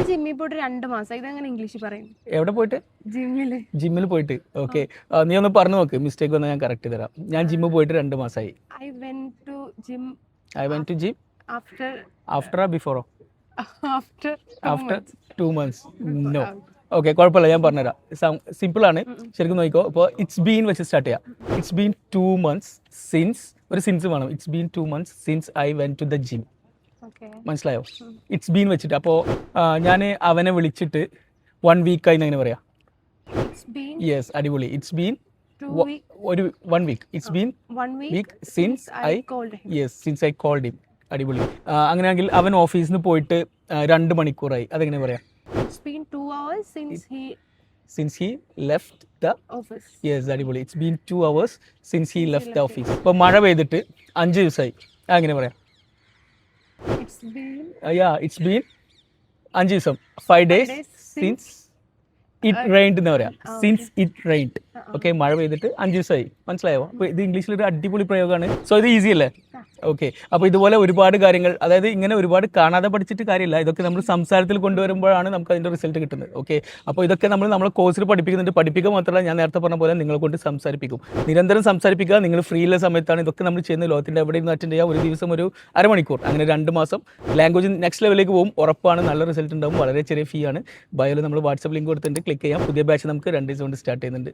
ഞാൻ ജിമ്മിൽ പോയിട്ട് രണ്ട് മാസം. ഇതെങ്ങനെ ഇംഗ്ലീഷിൽ പറയും? എവിടെ പോയിട്ട്? ജിമ്മിൽ ജിമ്മിൽ പോയിട്ട്. ഓക്കെ നീ ഒന്ന് പറഞ്ഞു നോക്ക്. മിസ്റ്റേക്ക് വന്നാൽ ഞാൻ കറക്റ്റ് തരാം. ഞാൻ ജിമ്മിൽ പോയിട്ട് രണ്ട് മാസമായി I went to gym I went to gym after after ബിഫോറോ after after two months no okay കുഴപ്പമില്ല. ഞാൻ പറഞ്ഞുതരാം. സിമ്പിൾ ആണ്. ശരിക്കും നോക്കിക്കോ. ഇപ്പോൾ ഇറ്റ്സ് ബീൻ വെച്ച് സ്റ്റാർട്ട് ചെയ്യാം. It's been two months since ഒരു സിൻസ് വേണം. It's been two months since I went to the gym മനസ്സിലായോ? ഇറ്റ്സ് ബീൻ വെച്ചിട്ട്. അപ്പോൾ ഞാൻ അവനെ വിളിച്ചിട്ട് വൺ വീക്കായി എങ്ങനെ പറയാം. യെസ് അടിപൊളി. ഇറ്റ്സ് ബീൻ ഒരു one week it's been week since I yes since I called him അടിപൊളി. അങ്ങനെയാണെങ്കിൽ അവൻ ഓഫീസിൽ നിന്ന് പോയിട്ട് രണ്ട് മണിക്കൂറായി. അതെങ്ങനെ പറയാം? Since he left the office yes അടിപൊളി. It's been two hours since he left the office ഇപ്പോൾ മഴ പെയ്തിട്ട് അഞ്ച് ദിവസമായി അങ്ങനെ പറയാം? യാ ഇറ്റ്സ് ബീൻ അഞ്ച് ദിവസം. Five days since it rained എന്ന് പറയാം. സിൻസ് ഇറ്റ് റെയിൻഡ് ഓക്കെ മഴ പെയ്തിട്ട് അഞ്ച് ദിവസമായി മനസ്സിലായോ? അപ്പോൾ ഇത് ഇംഗ്ലീഷിൽ ഒരു അടിപൊളി പ്രയോഗമാണ്. സോ ഇത് ഈസി അല്ലേ? ഓക്കെ അപ്പോൾ ഇതുപോലെ ഒരുപാട് കാര്യങ്ങൾ അതായത് ഇങ്ങനെ ഒരുപാട് കാണാതെ പഠിച്ചിട്ട് കാര്യമില്ല. ഇതൊക്കെ നമ്മൾ സംസാരത്തിൽ കൊണ്ടുവരുമ്പോഴാണ് നമുക്ക് അതിന്റെ റിസൾട്ട് കിട്ടുന്നത്. ഓക്കെ അപ്പോൾ ഇതൊക്കെ നമ്മൾ നമ്മളെ കോഴ്സിൽ പഠിപ്പിക്കുന്നുണ്ട്. പഠിപ്പിക്കുക മാത്രമല്ല ഞാൻ നേരത്തെ പറഞ്ഞ പോലെ നിങ്ങളെ കൊണ്ട് സംസാരിപ്പിക്കും. നിരന്തരം സംസാരിപ്പിക്കുക നിങ്ങൾ ഫ്രീ ഉള്ള സമയത്താണ് ഇതൊക്കെ നമ്മൾ ചെയ്യുന്ന ലോകത്തിന്റെ എവിടെ നിന്ന് അറ്റൻഡ് ചെയ്യുക ഒരു ദിവസം ഒരു അരമണിക്കൂർ അങ്ങനെ രണ്ട് മാസം. ലാംഗ്വേജ് നെക്സ്റ്റ് ലെവലിലേക്ക് പോകും. ഉറപ്പാണ് നല്ല റിസൾട്ട് ഉണ്ടാവും. വളരെ ചെറിയ ഫീ ആണ്. ബയോയിൽ നമ്മൾ വാട്സപ്പ് ലിങ്ക് കൊടുത്തിട്ടുണ്ട്. ക്ലിക്ക് ചെയ്യാം. പുതിയ ബാച്ച് നമുക്ക് രണ്ട് ദിവസം കൊണ്ട് സ്റ്റാർട്ട് ചെയ്യുന്നുണ്ട്.